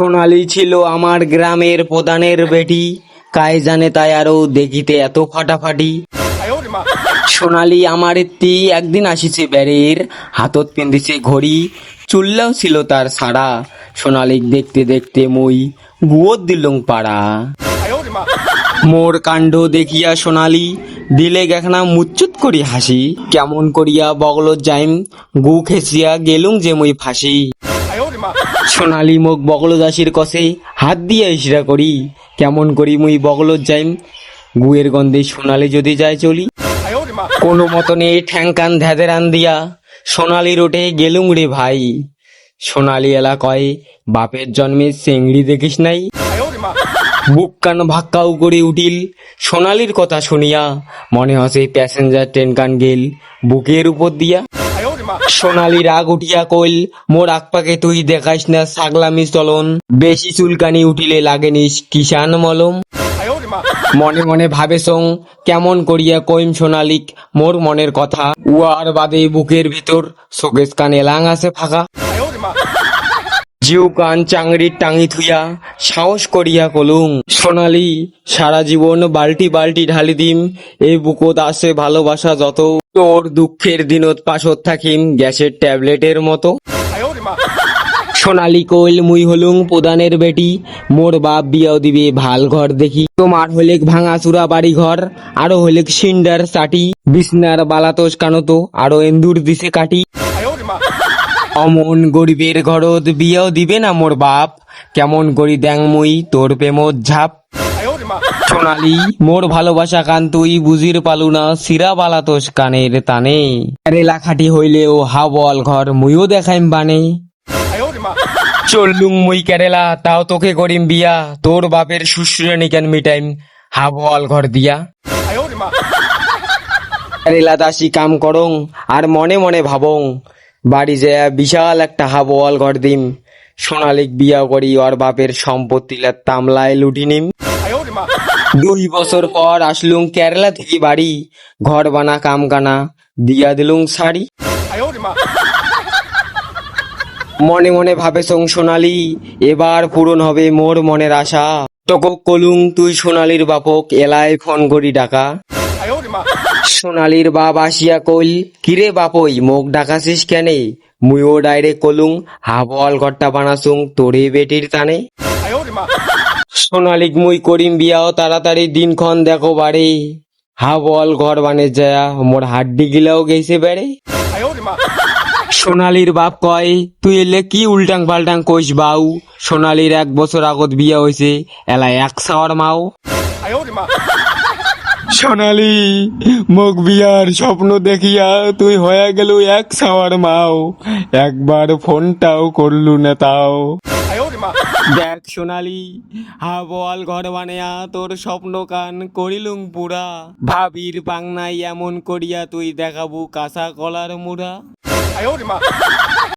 সোনালি ছিল আমার গ্রামের প্রধানের বেটি। কায় জানে তাই আরও দেখিতে এত ফাটাফাটি। সোনালি আমার তি একদিন আসিছে বেড়ের হাতত পিন্দিছে ঘড়ি, চুল্লাও ছিল তার সারা সোনালিক দেখতে দেখতে মই গুয়োর দিলুম পাড়া। মোর কাণ্ড দেখিয়া সোনালি দিলে গেখনা মুচ্চুত করি হাসি। কেমন করিয়া বগল যাইম, গু খেসিয়া গেলুম যে মই ফাঁসি। সোনালি মুখ বগল দাসির কষে হাত দিয়া ইশরা করি। কেমন করি মুই বগল যাইম? গুয়ের গন্ধে সোনালি যদি যায় চলি। কোনো মতনে ঠ্যাং কান ধ্যাদের আন দিয়া সোনালি রোটে গেলুম রে ভাই। সোনালি এলা কয় বাপের জন্মে চেংড়ি দেখিস নাই? বুক কান ভাক্কাও করে উঠিল। সোনালির কথা শুনিয়া মনে হসে প্যাসেঞ্জার ট্রেন কান গেল বুকের উপর দিয়া। সোনালি রাগ উঠিয়া কইল, মোর আকপাকে তুই দেখাইস না সাগলামি চলন। বেশি চুলকানি উঠিলে লাগেনিস কিষান মলম। মনে মনে ভাবে সং কেমন করিয়া কইম সোনালিক, মোর মনের কথা। উয়ার বাদে বুকের ভিতর শোকেশ কানে লাং আছে ফাঁকা। জিউ কান চাংড়ির টাঙি থুইয়া সাহস করিয়া কলুং সোনালি, সারা জীবন বাল্টি বালটি ঢালি দিম, এই বুকত আসে ভালোবাসা যত। তোর দুঃখের দিনত পাশত থাকিম গ্যাসের ট্যাবলেটের মতো। সোনালি কইল, মুই হলুং প্রধানের বেটি, মোর বাপ বিয়াও দিবে ভালো ঘর দেখি। তোমার হলেক ভাঙা চুরা বাড়ি ঘর, আরও হলেক সিন্ডার চাটি। বিছনার বালাতোষ কানতো, আরও এন্দুর দিছে কাটি। অমন গরিবের ঘরত বিয়াও দিবে না মোর বাপ। কেমন করি দ্যাং মুই তোর প্রেমত ঝাপ। সোনালি, মোর ভালোবাসা কান তুই বুঝির পালু না সিরা বালাতোষ কানের তানে। রেলা খাটি হইলেও হাওয়াল ঘর মুইও দেখাইম বানে। চললুম মুই কেরেলা, তাও তোকে করিম বিয়া, তোর বাপের শ্বশুরে নিকেন মিটাইম হাবল ঘর দিয়া? রেলা দাসী কাম করং, আর মনে মনে ভাবং বাড়ি যায় বিশাল একটা হাবল ঘর দিম সোনালিক বিয়া করি, ওর বাপের সম্পত্তিলা তামলায় লুটি নিম দুই বছর পর আসলুম কেরালা থেকে বাড়ি, ঘর বানা কাম কানা দিয়া দিলুম শাড়ি। মনে মনে ভাবে সং সোনালি, এবার পূরণ হবে মোর মনের আশা। তোকে কলুং তুই সোনালির বাপক এলায় ফোন করি ডাকা। সোনালির বাপ আসিয়া কইল, কিরে বাপই মোক ডাকাছিস কেনে? মুইও ডাইরেক্ট কলুং হাবল ঘরটা বানাসুং তোরে বেটির টানে সোনালিক মুই করিম বিয়াও তাড়াতাড়ি দিনক্ষণ দেখো বাড়ি। হাবল ঘর বানে যায় মোর হাড্ডি গিলাও গেছে বেড়ে। সোনালির বাপ কয়, তুই এলে কি উল্টাং পাল্টাং কইস বাউ? সোনালির এক বছর আগত বিয়া হইছে এলা এক সাওয়ার মাও। সোনালি মোক বিয়ার স্বপ্ন দেখিয়া তুই হয়ে গেল এক সাওয়ার মাও। একবার ফোনটাও করলু না তাও। দেখ সোনালি হা বল ঘর বানিয়া তোর স্বপ্ন কান করিলুং পুরা। ভাবির পাংনাই এমন করিয়া তুই দেখাবু কাঁচা কলার মুড়া।